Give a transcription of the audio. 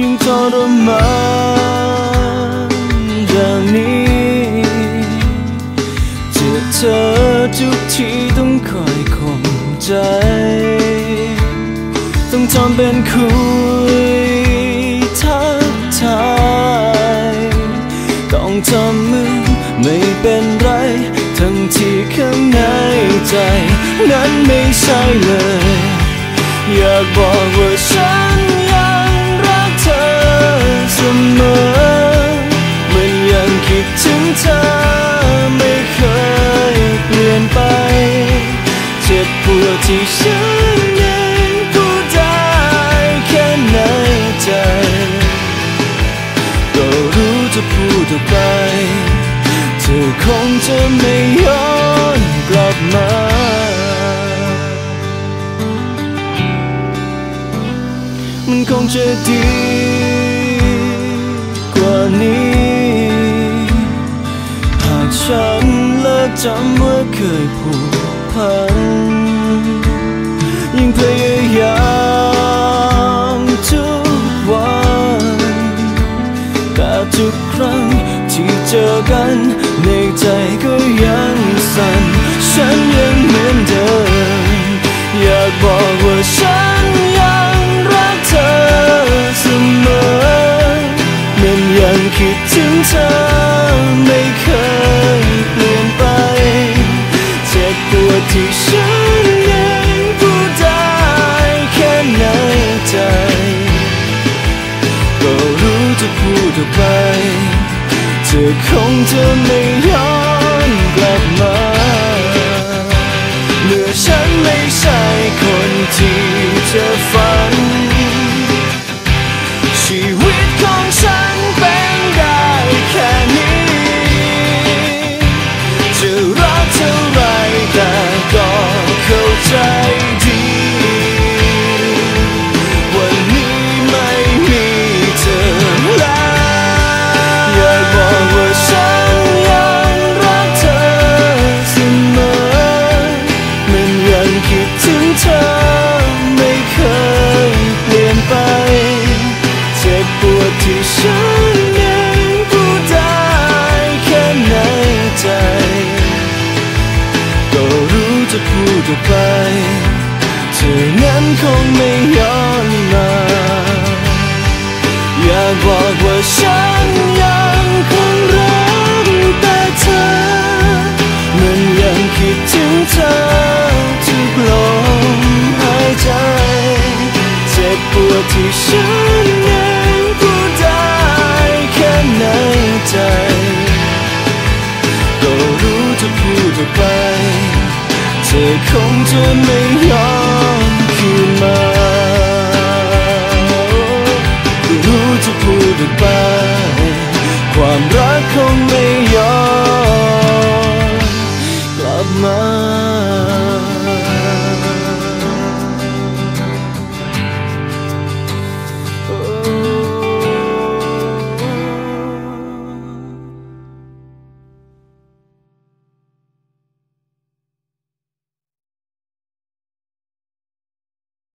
ยิ่งทรมานอย่างนี้เจอเธอทุกทีต้องคอยข่มใจ ต้องทำเป็นคุยทักทายต้องทำมือไม่เป็นไร ทั้งที่ข้างในใจ นั้นไม่ใช่เลย อยากบอกว่าฉัน ที่ฉันยังพูดได้แค่ในใจ ก็รู้จะพูดออกไป เธอคงจะไม่ย้อนกลับมามันคงจะดีกว่านี้ หากฉันเลิกจำว่าเคยผูกพัน พยายามทุกวัน แต่ทุกครั้งที่เจอกัน ในใจก็ยังสั่น ฉันยังเหมือนเดิม อยากบอกว่าฉัน อคงจะไม่ย้อนกลับมาเมื่อฉันไม่ใช่ คิดถึงเธอไม่เคยเปลี่ยนไป เจ็บปวดที่ฉันยังพูดได้แค่ในใจ ก็รู้จะพูดออกไป เธอนั้นคงไม่ย้อนมา อยากบอกว่าฉันยังคงรักแต่เธอ มันยังคิดถึงเธอ ที่ฉันยังพูดได้แค่ในใจ ก็รู้จะพูดออกไป เธอคงจะไม่ยอม